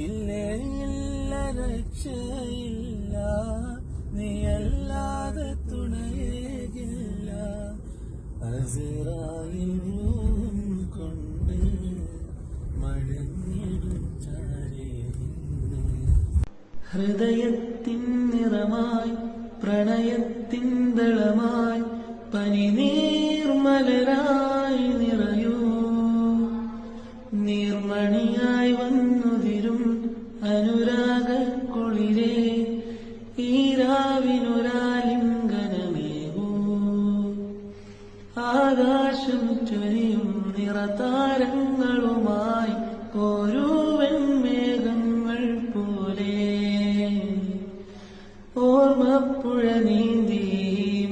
ഇല്ലേ ഇല്ല രക്ഷയില്ല. നീയല്ലാതെ തുണയേകില്ല. അസിറായിലും കൊണ്ട് മഴഞ്ഞിടും ഹൃദയത്തിൻ നിറമായി പ്രണയത്തിൻ ദളമായി പനിനീർമലരായി കുളിരേ ഈരാവിനൊരാലിംഗനമേകൂ ആകാശം ചൊരിയും നിറതാരങ്ങളുമായി ഓരോ വെൺമേഘങ്ങൾ പോലെ ഓർമ്മപ്പുഴ നീന്തി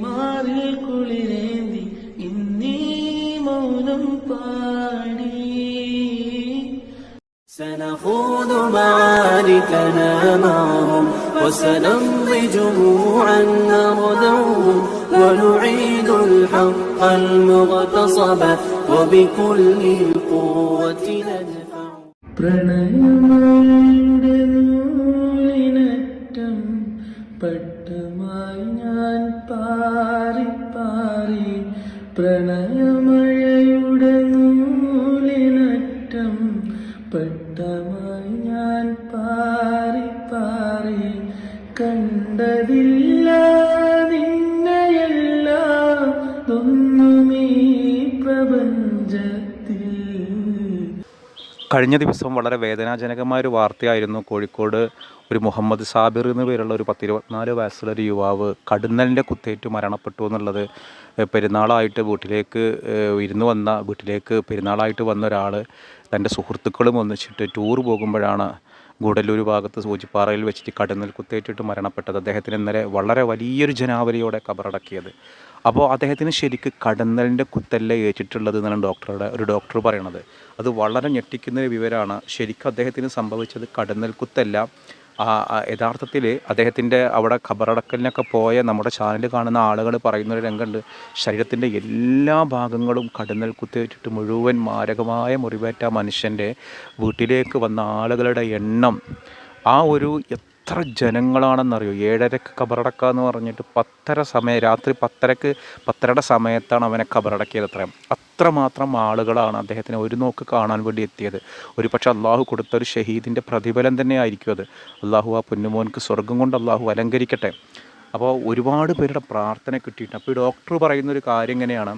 മാറിൽ കുളിരേന്തി ഇന്നീ മൗനം പാടി سنخوض معاركنا معهم وسنمضي جموعا نردوهم ونعيد الحق المغتصب وبكل القوة ندفع പ്രണയങ്ങളുടെ നൂലിനറ്റം പട്ടമായി ഞാൻ പാറി പാറി പ്രണയമഴയുടെ കഴിഞ്ഞ ദിവസം വളരെ വേദനാജനകമായ ഒരു വാർത്തയായിരുന്നു കോഴിക്കോട് ഒരു മുഹമ്മദ് സാബിർ എന്ന പേരുള്ള ഒരു പത്തിരുപത്തിനാല് വയസ്സുള്ള ഒരു യുവാവ് കടുന്നലിന്റെ കുത്തേറ്റ് മരണപ്പെട്ടു എന്നുള്ളത് പെരുന്നാളായിട്ട് വീട്ടിലേക്ക് ഇരുന്ന് വന്ന വീട്ടിലേക്ക് പെരുന്നാളായിട്ട് വന്ന ഒരാൾ തന്റെ സുഹൃത്തുക്കളും ഒന്നിച്ചിട്ട് ടൂർ പോകുമ്പോഴാണ് ഗൂഡല്ലൂർ ഭാഗത്ത് സൂചിപ്പാറയിൽ വെച്ചിട്ട് കടന്നിൽ കുത്തേറ്റിട്ട് മരണപ്പെട്ടത് അദ്ദേഹത്തിന് ഇന്നലെ വളരെ വലിയൊരു ജനാവലിയോടെ കബറടക്കിയത്. അപ്പോൾ അദ്ദേഹത്തിന് ശരിക്ക് കടന്നലിന്റെ കുത്തല്ല ഏറ്റിട്ടുള്ളത് എന്നാണ് ഡോക്ടറുടെ ഒരു ഡോക്ടർ പറയണത്. അത് വളരെ ഞെട്ടിക്കുന്ന ഒരു വിവരമാണ്. ശരിക്കും അദ്ദേഹത്തിന് സംഭവിച്ചത് കടന്നൽ കുത്തല്ല. യഥാർത്ഥത്തിൽ അദ്ദേഹത്തിന്റെ അവിടെ ഖബറടക്കലിനൊക്കെ പോയ നമ്മുടെ ചാനൽ കാണുന്ന ആളുകൾ പറയുന്ന ഒരു രംഗമുണ്ട്. ശരീരത്തിന്റെ എല്ലാ ഭാഗങ്ങളും കടന്നൽ കുത്തേറ്റിട്ട് മുഴുവൻ മാരകമായ മുറിവേറ്റ മനുഷ്യന്റെ വീട്ടിലേക്ക് വന്ന ആളുകളുടെ എണ്ണം ആ ഒരു എത്ര ജനങ്ങളാണെന്നറിയോ? ഏഴരക്ക് കബറടക്കുക എന്ന് പറഞ്ഞിട്ട് പത്തര സമയം രാത്രി പത്തരക്ക് പത്തരയുടെ സമയത്താണ് അവനെ കബറടക്കിയത് അത്രയും. അത്രമാത്രം ആളുകളാണ് അദ്ദേഹത്തിന് ഒരു നോക്ക് കാണാൻ വേണ്ടി എത്തിയത്? ഒരു പക്ഷേ അള്ളാഹു കൊടുത്ത ഒരു ഷഹീദിന്റെ പ്രതിഫലം തന്നെ ആയിരിക്കും അത്. അള്ളാഹു ആ പൊന്നുമോൻക്ക് സ്വർഗം കൊണ്ട് അള്ളാഹു അലങ്കരിക്കട്ടെ. അപ്പോൾ ഒരുപാട് പേരുടെ പ്രാർത്ഥന കിട്ടിയിട്ട് അപ്പോൾ ഈ ഡോക്ടർ പറയുന്ന ഒരു കാര്യം ഇങ്ങനെയാണ്.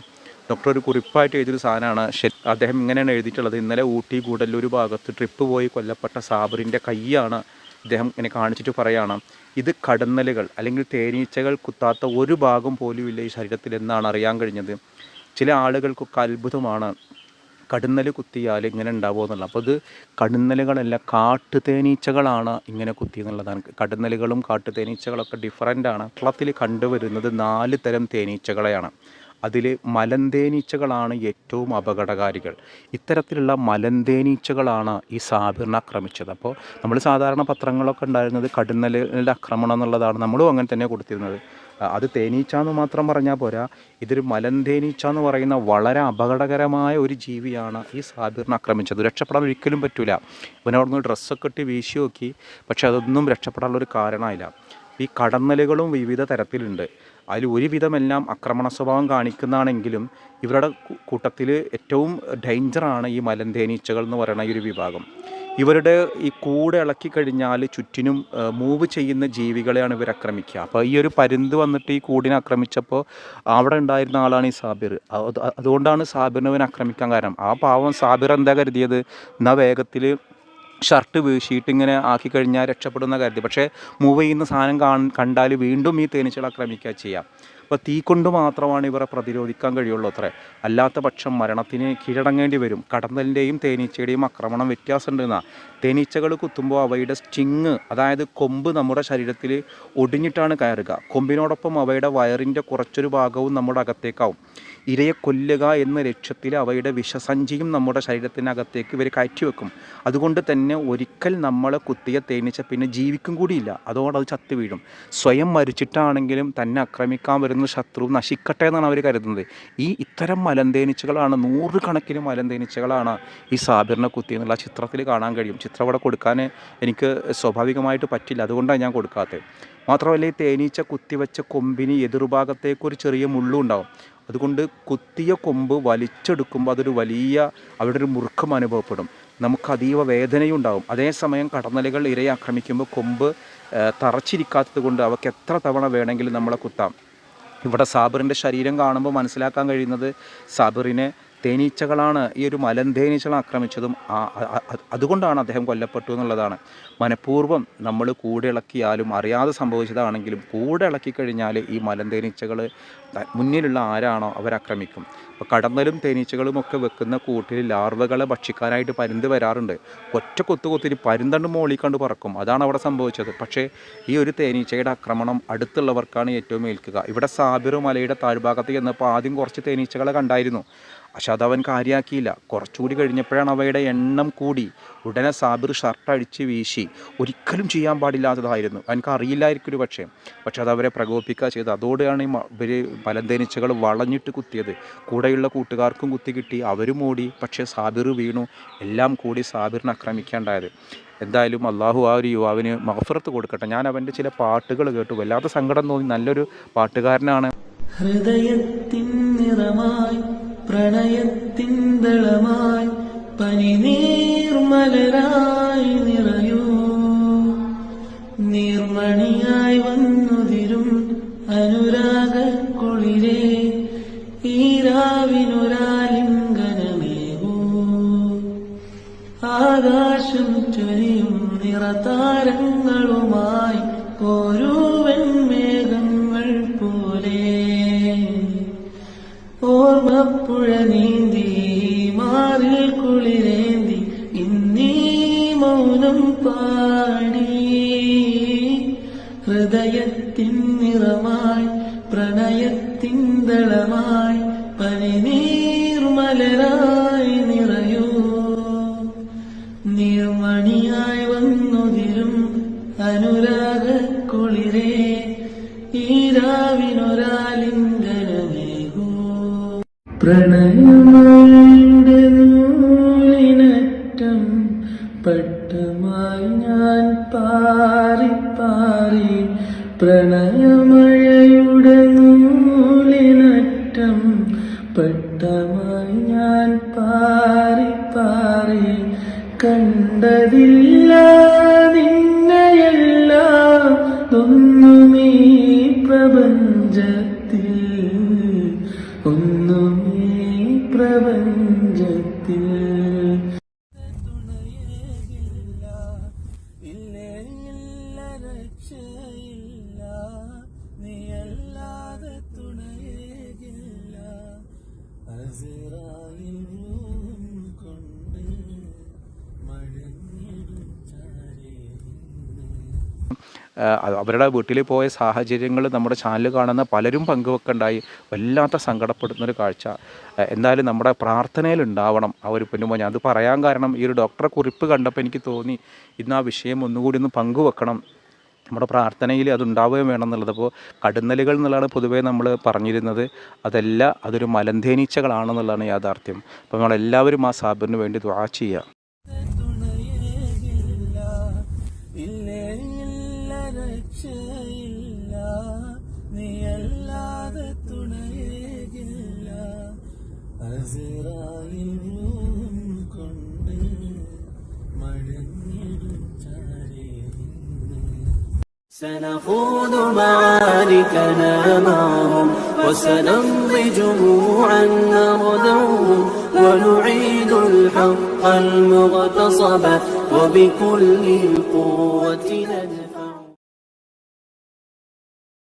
ഡോക്ടർ ഒരു കുറിപ്പായിട്ട് എഴുതിയൊരു സാധനമാണ്. അദ്ദേഹം ഇങ്ങനെയാണ് എഴുതിയിട്ടുള്ളത്. ഇന്നലെ ഊട്ടി കൂടല്ലൂർ ഭാഗത്ത് ട്രിപ്പ് പോയി കൊല്ലപ്പെട്ട സാബറിന്റെ കൈയാണ് ഇദ്ദേഹം ഇങ്ങനെ കാണിച്ചിട്ട് പറയാണ്. ഇത് കടന്നലുകൾ അല്ലെങ്കിൽ തേനീച്ചകൾ കുത്താത്ത ഒരു ഭാഗം പോലും ഇല്ല ഈ ശരീരത്തിൽ എന്നാണ് അറിയാൻ കഴിഞ്ഞത്. ചില ആളുകൾക്കൊക്കെ അത്ഭുതമാണ് കടുന്നൽ കുത്തിയാൽ ഇങ്ങനെ ഉണ്ടാവുമോ എന്നുള്ളത്. അപ്പോൾ ഇത് കടുന്നലുകളല്ല കാട്ടുതേനീച്ചകളാണ് ഇങ്ങനെ കുത്തിയെന്നുള്ളതാണ്. കടുന്നലുകളും കാട്ടുതേനീച്ചകളൊക്കെ ഡിഫറന്റാണ് കേരളത്തിൽ കണ്ടുവരുന്നത് നാല് തരം തേനീച്ചകളെയാണ്. അതിൽ മലന്തേനീച്ചകളാണ് ഏറ്റവും അപകടകാരികൾ. ഇത്തരത്തിലുള്ള മലന്തേനീച്ചകളാണ് ഈ സാബിറിനെ ആക്രമിച്ചത്. അപ്പോൾ നമ്മൾ സാധാരണ പത്രങ്ങളൊക്കെ ഉണ്ടായിരുന്നത് കടുന്നലിന്റെ ആക്രമണം എന്നുള്ളതാണ്. നമ്മളും അങ്ങനെ തന്നെ കൊടുത്തിരുന്നത്. അത് തേനീച്ച എന്ന് മാത്രം പറഞ്ഞാൽ പോരാ. ഇതൊരു മലന്തേനീച്ച എന്ന് പറയുന്ന വളരെ അപകടകരമായ ഒരു ജീവിയാണ് ഈ സാബിറിനെ ആക്രമിച്ചത്. രക്ഷപ്പെടാൻ ഒരിക്കലും പറ്റില്ല ഇവനവിടുന്ന് ഡ്രസ്സൊക്കെ ഇട്ട് വീശി നോക്കി. പക്ഷെ അതൊന്നും രക്ഷപ്പെടാനുള്ള ഒരു കാരണമില്ല ഈ കടന്നലുകളും വിവിധ തരത്തിലുണ്ട്. അതിൽ ഒരുവിധമെല്ലാം ആക്രമണ സ്വഭാവം കാണിക്കുന്നതാണെങ്കിലും ഇവരുടെ കൂട്ടത്തിൽ ഏറ്റവും ഡേഞ്ചറാണ് ഈ മലന്തേനീച്ചകൾ എന്ന് പറയുന്ന ഈ ഒരു വിഭാഗം. ഇവരുടെ ഈ കൂടെ ഇളക്കി കഴിഞ്ഞാൽ ചുറ്റിനും മൂവ് ചെയ്യുന്ന ജീവികളെയാണ് ഇവർ ആക്രമിക്കുക. അപ്പോൾ ഈ ഒരു പരുന്ത് വന്നിട്ട് ഈ കൂടിനെ ആക്രമിച്ചപ്പോൾ അവിടെ ഉണ്ടായിരുന്ന ആളാണ് ഈ സാബിർ. അതുകൊണ്ടാണ് സാബിറിനെ അവൻ ആക്രമിക്കാൻ കാരണം. ആ പാവം സാബിർ എന്താ കരുതിയത്? എന്നാൽ വേഗത്തിൽ ഷർട്ട് വീശിയിട്ട് ഇങ്ങനെ ആക്കി കഴിഞ്ഞാൽ രക്ഷപ്പെടുന്ന കാര്യത്തിൽ പക്ഷേ മൂവ് ചെയ്യുന്ന സാധനം കാ കണ്ടാൽ വീണ്ടും ഈ തേനീച്ചകൾ ആക്രമിക്കുക ചെയ്യാം. അപ്പോൾ തീ കൊണ്ട് മാത്രമാണ് ഇവരെ പ്രതിരോധിക്കാൻ കഴിയുള്ളൂ അത്രേ. അല്ലാത്ത പക്ഷം മരണത്തിന് കീഴടങ്ങേണ്ടി വരും. കടന്നലിന്റെയും തേനീച്ചയുടെയും ആക്രമണം വ്യത്യാസമുണ്ടെന്നാണ് തേനീച്ചകൾ കുത്തുമ്പോൾ അവയുടെ സ്റ്റിങ് അതായത് കൊമ്പ് നമ്മുടെ ശരീരത്തിൽ ഒടിഞ്ഞിട്ടാണ് കയറുക. കൊമ്പിനോടൊപ്പം അവയുടെ വയറിന്റെ കുറച്ചൊരു ഭാഗവും നമ്മുടെ അകത്തേക്കാവും. ഇരയെ കൊല്ലുക എന്ന ലക്ഷ്യത്തിൽ അവയുടെ വിഷസഞ്ചിയും നമ്മുടെ ശരീരത്തിനകത്തേക്ക് ഇവർ കയറ്റി വെക്കും അതുകൊണ്ട് തന്നെ ഒരിക്കൽ നമ്മളെ കുത്തിയ തേനീച്ച പിന്നെ ജീവിക്കും കൂടിയില്ല. അതോടെ അത് ചത്തു വീഴും. സ്വയം മരിച്ചിട്ടാണെങ്കിലും തന്നെ ആക്രമിക്കാൻ വരുന്ന ശത്രു നശിക്കട്ടെ എന്നാണ് അവർ കരുതുന്നത്. ഈ ഇത്തരം മലന്തേനീച്ചകളാണ് നൂറുകണക്കിന് മലന്തേനീച്ചകളാണ് ഈ സാബിറിനെ കുത്തി എന്നുള്ള ചിത്രത്തിൽ കാണാൻ കഴിയും. ചിത്രം അവിടെ കൊടുക്കാൻ എനിക്ക് സ്വാഭാവികമായിട്ട് പറ്റില്ല. അതുകൊണ്ടാണ് ഞാൻ കൊടുക്കാത്തത്. മാത്രമല്ല ഈ തേനീച്ച കുത്തിവെച്ച കൊമ്പിന് എതിർഭാഗത്തേക്ക് ഒരു ചെറിയ മുള്ളും ഉണ്ടാവും അതുകൊണ്ട് കുത്തിയ കൊമ്പ് വലിച്ചെടുക്കുമ്പോൾ അതൊരു വലിയ അവിടെ ഒരു മുറുക്കം അനുഭവപ്പെടും. നമുക്ക് അതീവ വേദനയുണ്ടാകും അതേസമയം കടന്നലുകൾ ഇരയെ ആക്രമിക്കുമ്പോൾ കൊമ്പ് തറച്ചിരിക്കാത്തത് കൊണ്ട് അവർക്ക് എത്ര തവണ വേണമെങ്കിലും നമ്മളെ കുത്താം. ഇവിടെ സാബിറിന്റെ ശരീരം കാണുമ്പോൾ മനസ്സിലാക്കാൻ കഴിയുന്നത് സാബിറിനെ തേനീച്ചകളാണ് ഈ ഒരു മലൻ തേനീച്ചകൾ ആക്രമിച്ചതും അതുകൊണ്ടാണ് അദ്ദേഹം കൊല്ലപ്പെട്ടു എന്നുള്ളതാണ്. മനഃപൂർവം നമ്മൾ കൂടെ ഇളക്കിയാലും അറിയാതെ സംഭവിച്ചതാണെങ്കിലും കൂടെ ഇളക്കി കഴിഞ്ഞാൽ ഈ മലൻ തേനീച്ചകൾ മുന്നിലുള്ള ആരാണോ അവരാക്രമിക്കും. അപ്പോൾ കടന്നലും തേനീച്ചകളും ഒക്കെ വെക്കുന്ന കൂട്ടിൽ ലാർവകളെ ഭക്ഷിക്കാനായിട്ട് പരുന്ത് വരാറുണ്ട്. ഒറ്റ കൊത്തു കൊത്തിരി പരുന്തണ്ട് മോളിൽ പറക്കും. അതാണ് അവിടെ സംഭവിച്ചത്. പക്ഷേ ഈ ഒരു തേനീച്ചയുടെ ആക്രമണം അടുത്തുള്ളവർക്കാണ് ഏറ്റവും ഏൽക്കുക. ഇവിടെ സാബിറു മലയുടെ താഴ്ഭാഗത്ത് ചെന്നപ്പോൾ ആദ്യം കുറച്ച് തേനീച്ചകളെ കണ്ടായിരുന്നു. പക്ഷെ അതവൻ കാര്യമാക്കിയില്ല കുറച്ചുകൂടി കഴിഞ്ഞപ്പോഴാണ് അവയുടെ എണ്ണം കൂടി. ഉടനെ സാബിർ ഷർട്ട് അടിച്ച് വീശി. ഒരിക്കലും ചെയ്യാൻ പാടില്ലാത്തതായിരുന്നു. എനിക്ക് അറിയില്ലായിരിക്കും ഒരു പക്ഷേ. പക്ഷെ അതവരെ അവരെ പ്രകോപിപ്പിക്കുക ചെയ്തത് അതോടെയാണ് ഇവർ പലന്തേനീച്ചകൾ വളഞ്ഞിട്ട് കുത്തിയത്. കൂടെയുള്ള കൂട്ടുകാർക്കും കുത്തി കിട്ടി. അവരും ഓടി. പക്ഷേ സാബിർ വീണു. എല്ലാം കൂടി സാബിറിനെ ആക്രമിക്കാണ്ടായത്. എന്തായാലും അള്ളാഹു ആ ഒരു യുവാവിന് മഹഫറത്ത് കൊടുക്കട്ടെ. ഞാൻ അവന്റെ ചില പാട്ടുകൾ കേട്ടു. വല്ലാത്ത സങ്കടം തോന്നി. നല്ലൊരു പാട്ടുകാരനാണ്. ഹൃദയത്തിൻ നിറമായി പ്രണയത്തിൻ ദളമായി പനിനീർമലരായി നിറയൂ. നീർമണിയായി വന്നുതിരും അനുരാഗ കുളിരേ ഈരാവിനൊരാലിംഗനമേവൂ ആകാശം ചൊരിയും നിറതാരങ്ങളുമായി പോരൂവൻ ഓർമ്മപ്പുഴ നീന്തി മാറിൽ കുളിരേന്തി ഇന്നീ മൗനം പാടി. ഹൃദയത്തിൻ നിറമായി പ്രണയത്തിൻ ദളമായി പനിനീർമലരായി നിറയൂ. നീർമണിയായി വന്നുതിരും അനുരാഗ കുളിരേ പ്രണയമായുടെ പട്ടമായി ഞാൻ പാറി പാറി പ്രണയമഴയുടെ നൂലിനറ്റം പെട്ടമായി ഞാൻ പാറി പാറി കണ്ടതില്ല അവരുടെ വീട്ടിൽ പോയ സാഹചര്യങ്ങൾ നമ്മുടെ ചാനൽ കാണുന്ന പലരും പങ്കുവെക്കുണ്ടായി വല്ലാത്ത സങ്കടപ്പെടുന്ന ഒരു കാഴ്ച എന്തായാലും നമ്മുടെ പ്രാർത്ഥനയിൽ ഉണ്ടാവണം. ആ ഒരു ഞാൻ അത് പറയാൻ കാരണം ഈ ഒരു ഡോക്ടറെ കുറിപ്പ് കണ്ടപ്പോൾ എനിക്ക് തോന്നി ഇന്ന് ആ വിഷയം ഒന്നുകൂടി ഒന്ന് പങ്കുവെക്കണം. നമ്മുടെ പ്രാർത്ഥനയിൽ അതുണ്ടാവുകയും വേണം എന്നുള്ളത്. അപ്പോൾ കടുന്നലുകൾ എന്നുള്ളതാണ് പൊതുവേ നമ്മൾ പറഞ്ഞിരുന്നത്. അതല്ല അതൊരു മലന്തേനീച്ചകളാണെന്നുള്ളതാണ് യാഥാർത്ഥ്യം. അപ്പോൾ നമ്മളെല്ലാവരും ആ സാബിറിന് വേണ്ടി ദ്വാ ചെയ്യുക. നീയല്ലാതെ سنخوض معاركنا معهم وسنمضي جموعا نردوهم ونعيد الحق المغتصب وبكل القوة ندفع